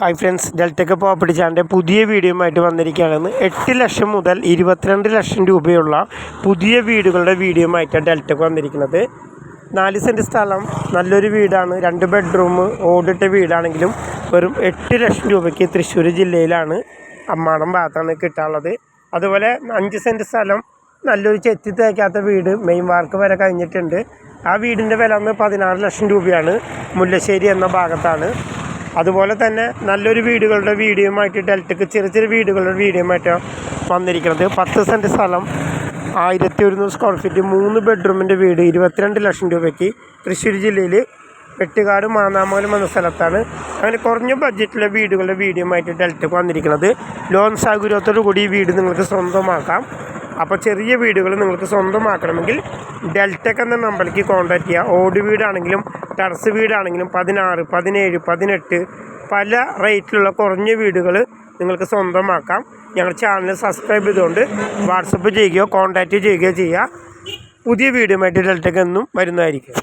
Hi friends ഡെൽറ്റക്ക് property ചാനലിന്റെ പുതിയ വീഡിയോയുമായിട്ട് വന്നിരിക്കുകയാണെന്ന് എട്ട് ലക്ഷം മുതൽ ഇരുപത്തിരണ്ട് ലക്ഷം രൂപയുള്ള പുതിയ വീടുകളുടെ വീഡിയോയുമായിട്ടാണ് ഡെൽറ്റക്ക് വന്നിരിക്കുന്നത്. നാല് സെന്റ് സ്ഥലം നല്ലൊരു വീടാണ് രണ്ട് ബെഡ്റൂം ഓടിട്ട വീടാണെങ്കിലും വെറും എട്ട് ലക്ഷം രൂപയ്ക്ക് തൃശ്ശൂർ ജില്ലയിലാണ് അമ്മാടം ഭാഗത്താണ് കിട്ടാനുള്ളത്. അതുപോലെ അഞ്ച് സെന്റ് സ്ഥലം നല്ലൊരു ചെത്തി തേക്കാത്ത വീട് മെയിൻ വാർക്ക് വരെ കഴിഞ്ഞിട്ടുണ്ട്. ആ വീടിന്റെ വില ഒന്ന് പതിനാറ് ലക്ഷം രൂപയാണ്. മുല്ലശ്ശേരി എന്ന ഭാഗത്താണ്. അതുപോലെ തന്നെ നല്ലൊരു വീടുകളുടെ വീഡിയോയുമായിട്ട് ഡെൽറ്റക്ക് ചെറിയ ചെറിയ വീടുകളുടെ വീഡിയോയുമായിട്ട് വന്നിരിക്കുന്നത് പത്ത് സെന്റ് സ്ഥലം ആയിരത്തി ഒരുന്നൂറ് സ്ക്വയർ ഫീറ്റ് മൂന്ന് ബെഡ്റൂമിന്റെ വീട് ഇരുപത്തിരണ്ട് ലക്ഷം രൂപയ്ക്ക് തൃശ്ശൂർ ജില്ലയിൽ വെട്ടുകാട് മാന്നാമംഗലം എന്ന സ്ഥലത്താണ് അങ്ങനെ കുറഞ്ഞ ബഡ്ജറ്റിലെ വീടുകളുടെ വീഡിയോയുമായിട്ട് ഡെൽറ്റക്ക് വന്നിരിക്കുന്നത്. ലോൺ സൗകര്യത്തോടു കൂടി ഈ വീട് നിങ്ങൾക്ക് സ്വന്തമാക്കാം. അപ്പോൾ ചെറിയ വീടുകൾ നിങ്ങൾക്ക് സ്വന്തമാക്കണമെങ്കിൽ ഡെൽറ്റക്ക് എന്ന നമ്പറിലേക്ക് കോൺടാക്റ്റ് ചെയ്യുക ഓട് വീടാണെങ്കിലും ടെറസ് വീടാണെങ്കിലും പതിനാറ് പതിനേഴ് പതിനെട്ട് പല റേറ്റിലുള്ള കുറഞ്ഞ വീടുകൾ നിങ്ങൾക്ക് സ്വന്തമാക്കാം. ഞങ്ങൾ ചാനൽ സബ്സ്ക്രൈബ് ചെയ്തുകൊണ്ട് വാട്സപ്പ് ചെയ്യുകയോ കോൺടാക്റ്റ് ചെയ്യുകയോ ചെയ്യുക. പുതിയ വീഡിയോയുമായിട്ട് ഡെൽറ്റക്ക് എന്നും വരുന്നതായിരിക്കും.